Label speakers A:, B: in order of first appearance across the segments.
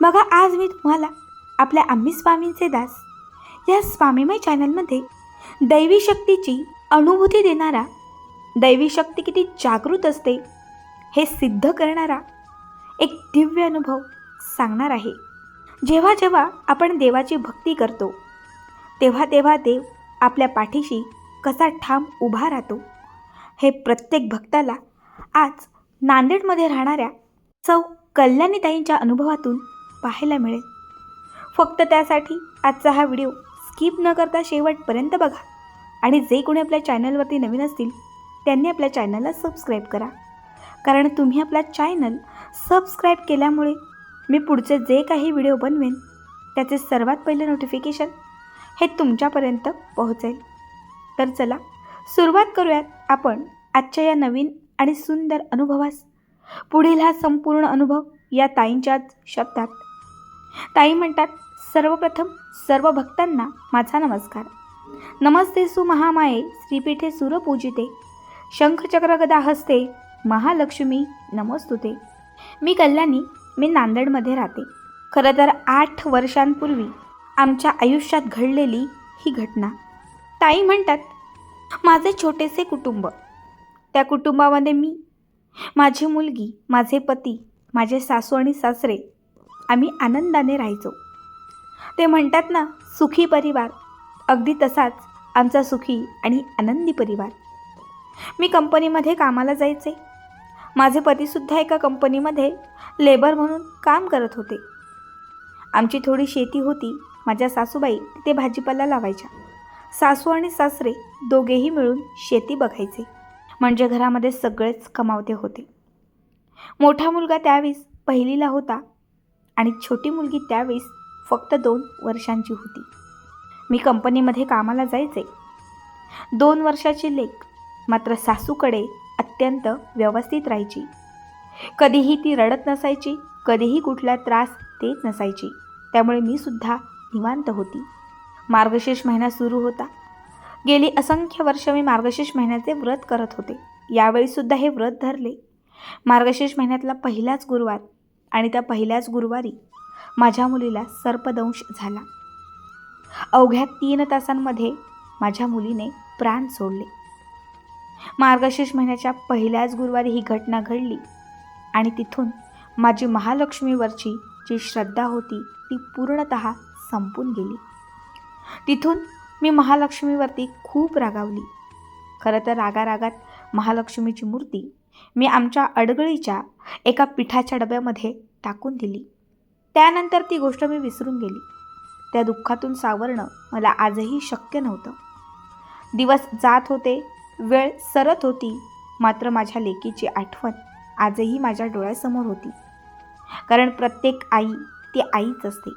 A: बघा आज मी तुम्हाला आपल्या आम्ही स्वामींचे दास या स्वामीमय चॅनलमध्ये दैवी शक्तीची अनुभूती देणारा दैवी शक्ती किती जागृत असते हे सिद्ध करणारा एक दिव्य अनुभव सांगणार आहे. जेव्हा जेव्हा आपण देवाची भक्ती करतो तेव्हा तेव्हा देव आपल्या पाठीशी कसा ठाम उभा राहतो हे प्रत्येक भक्ताला आज नांदेडमध्ये राहणाऱ्या सौ कल्याणीताईंच्या अनुभवातून पाहायला मिळेल. फक्त त्यासाठी आजचा हा व्हिडिओ स्किप न करता शेवटपर्यंत बघा आणि जे कोणी आपल्या चॅनलवरती नवीन असतील त्यांनी आपल्या चॅनलला सबस्क्राईब करा. कारण तुम्ही आपला चॅनल सबस्क्राईब केल्यामुळे मी पुढचे जे काही व्हिडिओ बनवेन त्याचे सर्वात पहिले नोटिफिकेशन हे तुमच्यापर्यंत पोहोचेल. तर चला सुरुवात करूयात आपण आजच्या या नवीन आणि सुंदर अनुभवास. पुढील हा संपूर्ण अनुभव या ताईंच्याच शब्दात. ताई म्हणतात सर्वप्रथम सर्व भक्तांना माझा नमस्कार. नमस्ते सुमहामाये श्रीपीठे सुरपूजिते. शंखचक्र गदा हस्ते महालक्ष्मी नमस्तुते. मी कल्याणी मी नांदेडमध्ये राहते. खरं तर आठ वर्षांपूर्वी आमच्या आयुष्यात घडलेली ही घटना. ताई म्हणतात माझे छोटेसे कुटुंब. त्या कुटुंबामध्ये मी माझी मुलगी माझे पती माझे सासू आणि सासरे आम्ही आनंदाने राहायचो. ते म्हणतात ना सुखी परिवार. अगदी तसाच आमचा सुखी आणि आनंदी परिवार. मी कंपनीमध्ये कामाला जायचे. माझे पतीसुद्धा एका कंपनीमध्ये लेबर म्हणून काम करत होते. आमची थोडी शेती होती. माझ्या सासूबाई ते भाजीपाला लावायच्या. सासू आणि सासरे दोघेही मिळून शेती बघायचे. म्हणजे घरामध्ये सगळेच कमावते होते. मोठा मुलगा त्यावेळेस पहिलीला होता आणि छोटी मुलगी त्यावेळेस फक्त दोन वर्षांची होती. मी कंपनीमध्ये कामाला जायचे. दोन वर्षाची लेक मात्र सासूकडे अत्यंत व्यवस्थित राहायची. कधीही ती रडत नसायची कधीही कुठला त्रास देत नसायची. त्यामुळे मी सुद्धा निवांत होती. मार्गशीर्ष महिना सुरू होता. गेली असंख्य वर्ष मी मार्गशीर्ष महिन्याचे व्रत करत होते. यावेळीसुद्धा हे व्रत धरले. मार्गशीर्ष महिन्यातला पहिलाच गुरुवार आणि त्या पहिल्याच गुरुवारी माझ्या मुलीला सर्पदंश झाला. अवघ्या तीन तासांमध्ये माझ्या मुलीने प्राण सोडले. मार्गशीर्ष महिन्याच्या पहिल्याच गुरुवारी ही घटना घडली आणि तिथून माझी महालक्ष्मीवरची जी श्रद्धा होती ती पूर्णत संपून गेली. तिथून मी महालक्ष्मीवरती खूप रागावली. खरं तर रागारागात महालक्ष्मीची मूर्ती मी आमच्या अडगळीच्या एका पिठाच्या डब्यामध्ये टाकून दिली. त्यानंतर ती गोष्ट मी विसरून गेली. त्या दुःखातून सावरणं मला आजही शक्य नव्हतं. दिवस जात होते वेळ सरत होती मात्र माझ्या लेकीची आठवण आजही माझ्या डोळ्यासमोर होती. कारण प्रत्येक आई ती आईच असते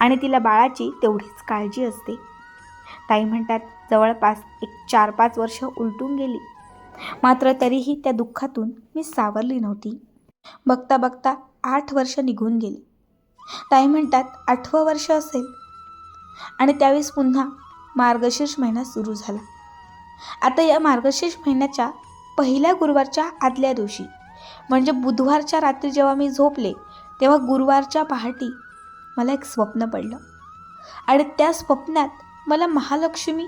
A: आणि तिला बाळाची तेवढीच काळजी असते. ताई म्हणतात जवळपास एक चार पाच वर्ष उलटून गेली. मात्र तरीही त्या दुःखातून मी सावरली नव्हती. बघता बघता आठ वर्ष निघून गेली. ताई म्हणतात आठवं वर्ष असेल. आणि त्यावेळेस पुन्हा मार्गशीर्ष महिना सुरू झाला. आता या मार्गशीर्ष महिन्याच्या पहिल्या गुरुवारच्या आदल्या दिवशी म्हणजे बुधवारच्या रात्री जेव्हा मी झोपले तेव्हा गुरुवारच्या पहाटी मला एक स्वप्न पडलं. आणि त्या स्वप्नात मला महालक्ष्मी.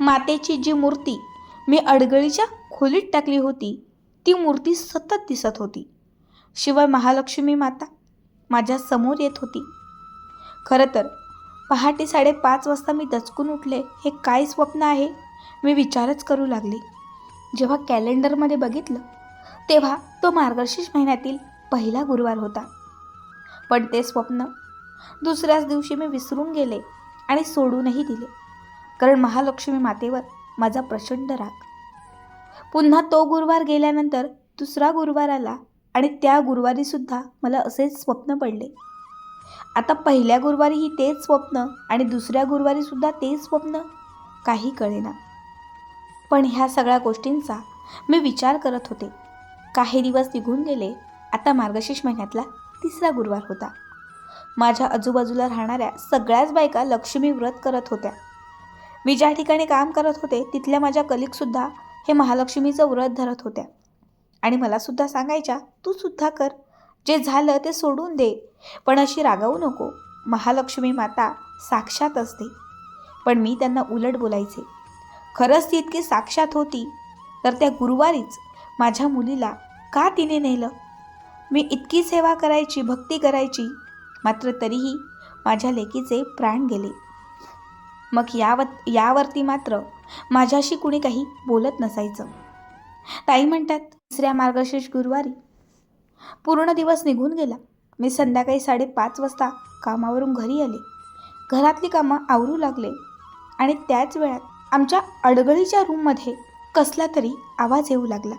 A: मातेची जी मूर्ती मी अडगळीच्या खोलीत टाकली होती ती मूर्ती सतत दिसत होती. शिवाय महालक्ष्मी माता माझ्यासमोर येत होती. खरं तर पहाटे साडेपाच वाजता मी दचकून उठले हे काय स्वप्न आहे? मी विचारच करू लागले. जेव्हा कॅलेंडरमध्ये बघितलं तेव्हा तो मार्गशीर्ष महिन्यातील पहिला गुरुवार होता. पण ते स्वप्न दुसऱ्याच दिवशी मी विसरून गेले. आणि सोडूनही दिले. कारण महालक्ष्मी मातेवर माझा प्रचंड राग. पुन्हा तो गुरुवार गेल्यानंतर दुसरा गुरुवार आला आणि त्या गुरुवारीसुद्धा मला असेच स्वप्न पडले. आता पहिल्या गुरुवारीही तेच स्वप्न आणि दुसऱ्या गुरुवारीसुद्धा तेच स्वप्न काही कळेना. पण ह्या सगळ्या गोष्टींचा मी विचार करत होते. काही दिवस निघून गेले आता मार्गशीर्ष महिन्यातला तिसरा गुरुवार होता. माझ्या आजूबाजूला राहणाऱ्या सगळ्याच बायका लक्ष्मी व्रत करत होत्या. मी ज्या ठिकाणी काम करत होते तिथल्या माझ्या कलिकसुद्धा हे महालक्ष्मीचं व्रत धरत होत्या. आणि मलासुद्धा सांगायच्या तू सुद्धा कर. जे झालं ते सोडून दे. पण अशी रागावू नको. महालक्ष्मी माता साक्षात असते. पण मी त्यांना उलट बोलायचे खरंच ती इतकी साक्षात होती? तर त्या गुरुवारीच माझ्या मुलीला का तिने नेलं? मी इतकी सेवा करायची भक्ती करायची मात्र तरीही माझ्या लेकीचे प्राण गेले. मग याव यावरती मात्र माझ्याशी कुणी काही बोलत नसायचं. ताई म्हणतात दुसऱ्या मार्गशीर्ष गुरुवारी. पूर्ण दिवस निघून गेला. मी संध्याकाळी साडेपाच वाजता कामावरून घरी आले. घरातली कामं आवरू लागले. आणि त्याच वेळात आमच्या अडगळीच्या रूममध्ये कसला तरी आवाज येऊ लागला.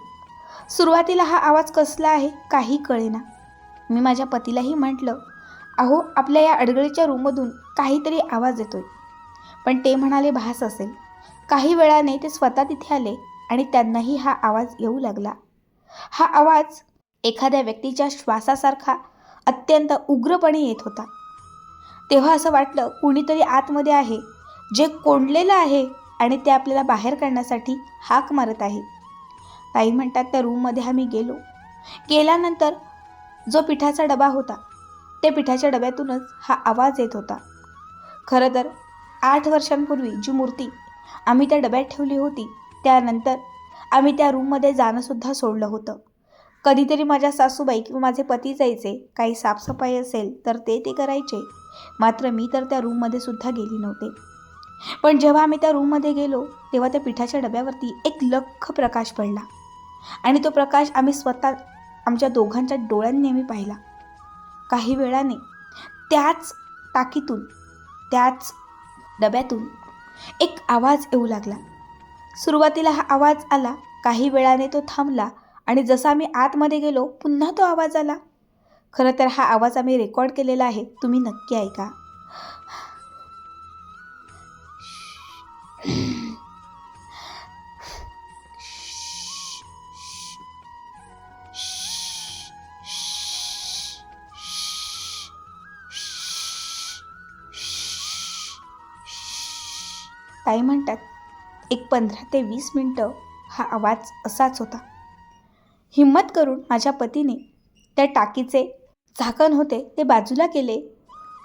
A: सुरुवातीला हा आवाज कसला आहे काही कळेना. मी माझ्या पतीलाही म्हटलं अहो आपल्या या अडगळीच्या रूममधून काहीतरी आवाज येतोय. पण ते म्हणाले भास असेल. काही वेळाने ते स्वतः तिथे आले आणि त्यांनाही हा आवाज येऊ लागला. हा आवाज एखाद्या व्यक्तीच्या श्वासासारखा अत्यंत उग्रपणे येत होता. तेव्हा असं वाटलं कुणीतरी आतमध्ये आहे जे कोंडलेलं आहे आणि ते आपल्याला बाहेर काढण्यासाठी हाक मारत आहे. ताई म्हणतात त्या रूममध्ये आम्ही गेलो. गेल्यानंतर जो पिठाचा डबा होता त्या पिठाच्या डब्यातूनच हा आवाज येत होता. खरं तर आठ वर्षांपूर्वी जी मूर्ती आम्ही त्या डब्यात ठेवली होती त्यानंतर आम्ही त्या रूममध्ये जाणंसुद्धा सोडलं होतं. कधीतरी माझ्या सासूबाई किंवा माझे पती जायचे काही साफसफाई असेल तर ते ते करायचे. मात्र मी तर त्या रूममध्ये सुद्धा गेली नव्हते. पण जेव्हा आम्ही त्या रूममध्ये गेलो तेव्हा त्या पिठाच्या डब्यावरती एक लख्ख प्रकाश पडला. आणि तो प्रकाश आम्ही स्वतः आमच्या दोघांच्या डोळ्यांनी आम्ही पाहिला. काही वेळाने त्याच टाकीतून त्याच डब्यातून एक आवाज येऊ लागला. सुरुवातीला हा आवाज आला काही वेळाने तो थांबला आणि जसा आम्ही आतमध्ये गेलो पुन्हा तो आवाज आला. खरं तर हा आवाज आम्ही रेकॉर्ड केलेला आहे तुम्ही नक्की ऐका. ताई म्हणतात एक पंधरा ते वीस मिनटं हा आवाज असाच होता. हिम्मत करून माझ्या पतीने त्या टाकीचे झाकण होते ते बाजूला केले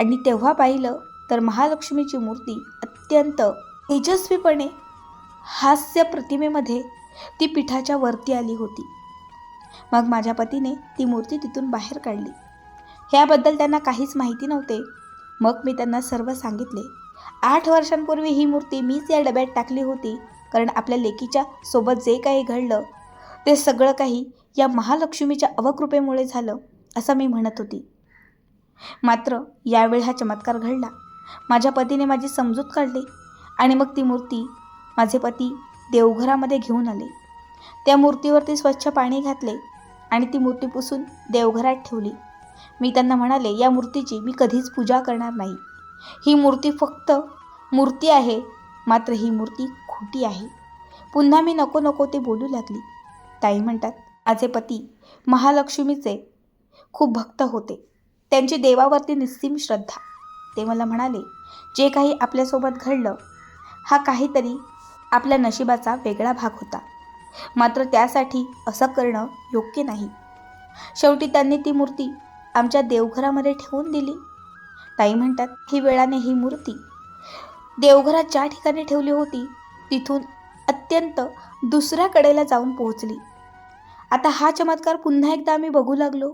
A: आणि तेव्हा पाहिलं तर महालक्ष्मीची मूर्ती अत्यंत तेजस्वीपणे हास्य प्रतिमेमध्ये ती पिठाच्या वरती आली होती. मग माझ्या पतीने ती मूर्ती तिथून बाहेर काढली. ह्याबद्दल त्यांना काहीच माहिती नव्हते. मग मी त्यांना सर्व सांगितले आठ वर्षांपूर्वी ही मूर्ती मीच या डब्यात टाकली होती कारण आपल्या लेकीच्या सोबत जे काही घडलं ते सगळं काही या महालक्ष्मीच्या अवकृपेमुळे झालं असं मी म्हणत होती. मात्र यावेळी हा चमत्कार घडला. माझ्या पतीने माझी समजूत काढली आणि मग ती मूर्ती माझे पती देवघरामध्ये घेऊन आले. त्या मूर्तीवरती स्वच्छ पाणी घातले आणि ती मूर्ती पुसून देवघरात ठेवली. मी त्यांना म्हणाले या मूर्तीची मी कधीच पूजा करणार नाही. ही मूर्ती फक्त मूर्ती आहे मात्र ही मूर्ती खोटी आहे. पुन्हा मी नको नको ते बोलू लागली. ताई म्हणतात माझे पती महालक्ष्मीचे खूप भक्त होते. त्यांची देवावरती निस्सीम श्रद्धा. ते मला म्हणाले जे काही आपल्यासोबत घडलं हा काहीतरी आपल्या नशिबाचा वेगळा भाग होता. मात्र त्यासाठी असं करणं योग्य नाही. शेवटी त्यांनी ती मूर्ती आमच्या देवघरामध्ये ठेवून दिली. ताई म्हणतात ही वेळाने ही मूर्ती. देवघरात ज्या ठिकाणी ठेवली होती तिथून अत्यंत दुसऱ्या कडेला जाऊन पोहोचली. आता हा चमत्कार पुन्हा एकदा आम्ही बघू लागलो.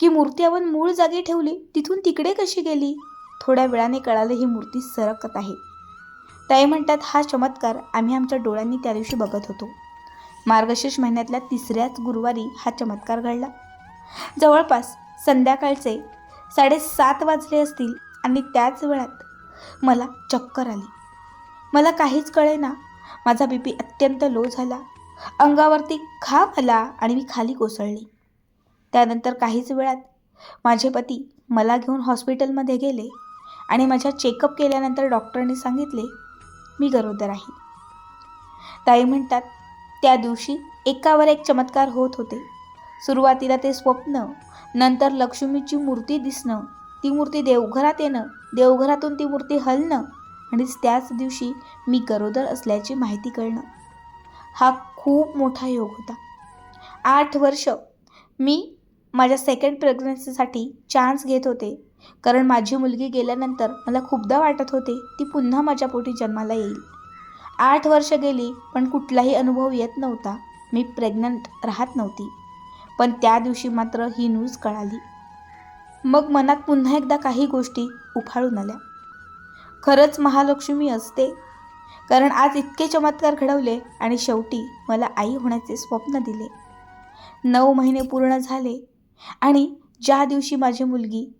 A: की मूर्ती आपण मूळ जागी ठेवली तिथून तिकडे कशी गेली? थोड्या वेळाने कळालं ही मूर्ती सरकत आहे. ताई म्हणतात हा चमत्कार आम्ही आमच्या डोळ्यांनी त्या दिवशी बघत होतो. मार्गशीर्ष महिन्यातल्या तिसऱ्याच गुरुवारी हा चमत्कार घडला. जवळपास संध्याकाळचे साडेसात वाजले असतील आणि त्याच वेळात मला चक्कर आली. मला काहीच कळेना. माझा बीपी अत्यंत लो झाला. अंगावरती घाम आला आणि मी खाली कोसळली. त्यानंतर काहीच वेळात माझे पती मला घेऊन हॉस्पिटलमध्ये गेले आणि माझ्या चेकअप केल्यानंतर डॉक्टरांनी सांगितले मी गरोदर आहे. ताई म्हणतात त्या दिवशी एकावर एक चमत्कार होत होते. सुरुवातीला ते स्वप्न नंतर लक्ष्मीची मूर्ती दिसणं ती मूर्ती देवघरात येणं देवघरातून ती मूर्ती हलणं आणि त्याच दिवशी मी गरोदर असल्याची माहिती कळणं. हा खूप मोठा योग होता. आठ वर्ष मी माझ्या सेकंड प्रेग्नन्सीसाठी चान्स घेत होते. कारण माझी मुलगी गेल्यानंतर मला खूपदा वाटत होते ती पुन्हा माझ्या पोटी जन्माला येईल. आठ वर्ष गेली पण कुठलाही अनुभव येत नव्हता. मी प्रेग्नंट राहत नव्हती. पण त्या दिवशी मात्र ही न्यूज कळाली. मग मनात पुन्हा एकदा काही गोष्टी उफाळून आल्या. खरंच महालक्ष्मी असते. कारण आज इतके चमत्कार घडवले आणि शेवटी मला आई होण्याचे स्वप्न दिले. नऊ महिने पूर्ण झाले आणि ज्या दिवशी माझी मुलगी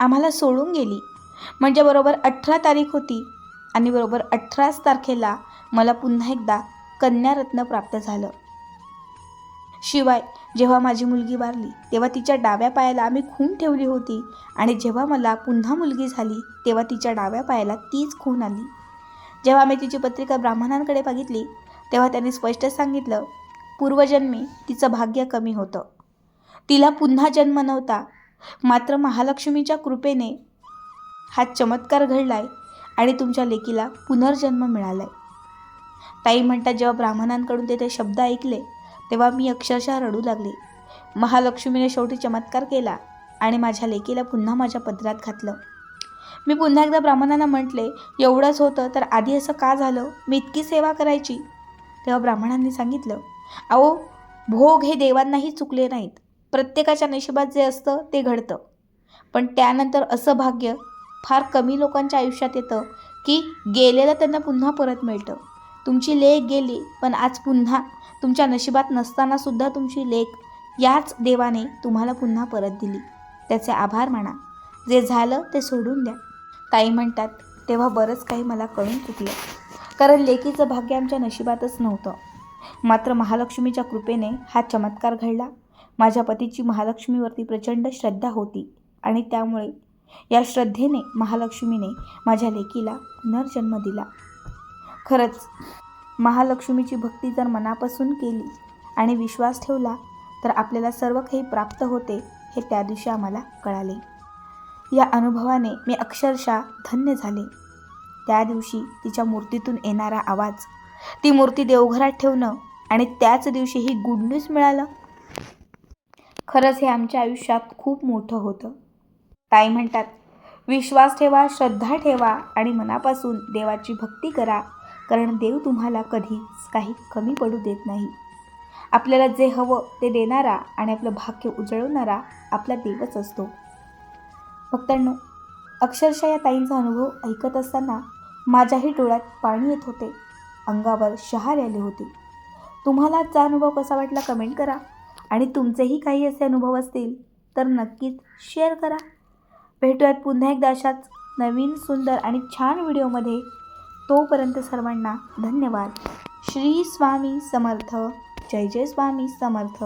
A: आम्हाला सोडून गेली म्हणजे बरोबर अठरा तारीख होती आणि बरोबर अठराच तारखेला मला पुन्हा एकदा कन्यारत्न प्राप्त झालं. शिवाय जेव्हा माझी मुलगी वारली तेव्हा तिच्या डाव्या पायाला आम्ही खून ठेवली होती. आणि जेव्हा मला पुन्हा मुलगी झाली तेव्हा तिच्या डाव्या पायाला तीच खून आली. जेव्हा आम्ही तिची पत्रिका ब्राह्मणांकडे बघितली तेव्हा त्यांनी स्पष्ट सांगितलं पूर्वजन्मी तिचं भाग्य कमी होतं. तिला पुन्हा जन्म नव्हता. मात्र महालक्ष्मीच्या कृपेने हा चमत्कार घडलाय आणि तुमच्या लेकीला पुनर्जन्म मिळालाय. ताई म्हणतात जेव्हा ब्राह्मणांकडून ते ते शब्द ऐकले तेव्हा मी अक्षरशः रडू लागले. महालक्ष्मीने शेवटी चमत्कार केला आणि माझ्या लेकीला पुन्हा माझ्या पदरात घातलं. मी पुन्हा एकदा ब्राह्मणांना म्हटले एवढंच होतं तर आधी असं का झालं? मी इतकी सेवा करायची. तेव्हा ब्राह्मणांनी सांगितलं अहो भोग हे देवांनाही चुकले नाहीत. प्रत्येकाच्या नशिबात जे असतं ते घडतं. पण त्यानंतर असं भाग्य फार कमी लोकांच्या आयुष्यात येतं की गेलेलं त्यांना पुन्हा परत मिळतं. तुमची लेख गेली पण आज पुन्हा तुमच्या नशिबात नसताना सुद्धा तुमची लेख याच देवाने तुम्हाला पुन्हा परत दिली. त्याचे आभार माना. जे झालं ते सोडून द्या. ताई म्हणतात तेव्हा बरंच काही मला कळून चुकलं. कारण लेकीचं भाग्य आमच्या नशिबातच नव्हतं. मात्र महालक्ष्मीच्या कृपेने हा चमत्कार घडला. माझ्या पतीची महालक्ष्मीवरती प्रचंड श्रद्धा होती आणि त्यामुळे या श्रद्धेने महालक्ष्मीने माझ्या लेकीला पुनर्जन्म दिला. खरंच महालक्ष्मीची भक्ती जर मनापासून केली आणि विश्वास ठेवला तर आपल्याला सर्व काही प्राप्त होते हे त्या दिवशी आम्हाला कळाले. या अनुभवाने मी अक्षरशः धन्य झाले. त्या दिवशी तिच्या मूर्तीतून येणारा आवाज ती मूर्ती देवघरात ठेवणं आणि त्याच दिवशी ही गुड न्यूज मिळालं. खरंच हे आमच्या आयुष्यात खूप मोठं होतं. ताई म्हणतात विश्वास ठेवा श्रद्धा ठेवा आणि मनापासून देवाची भक्ती करा कारण देव तुम्हाला कधीच काही कमी पडू देत नाही. आपल्याला जे हवं ते देणारा आणि आपलं भाग्य उजळवणारा आपला देवच असतो. भक्तांनो अक्षरशः या ताईंचा अनुभव ऐकत असताना माझ्याही डोळ्यात पाणी येत होते. अंगावर शहार आले होते. तुम्हाला आजचा अनुभव कसा वाटला कमेंट करा आणि तुमचेही काही असे अनुभव असतील तर नक्कीच शेअर करा. भेटूयात पुन्हा एकदा अशाच नवीन सुंदर आणि छान व्हिडिओमध्ये. तोपर्यंत सर्वांना धन्यवाद. श्री स्वामी समर्थ. जय जय स्वामी समर्थ.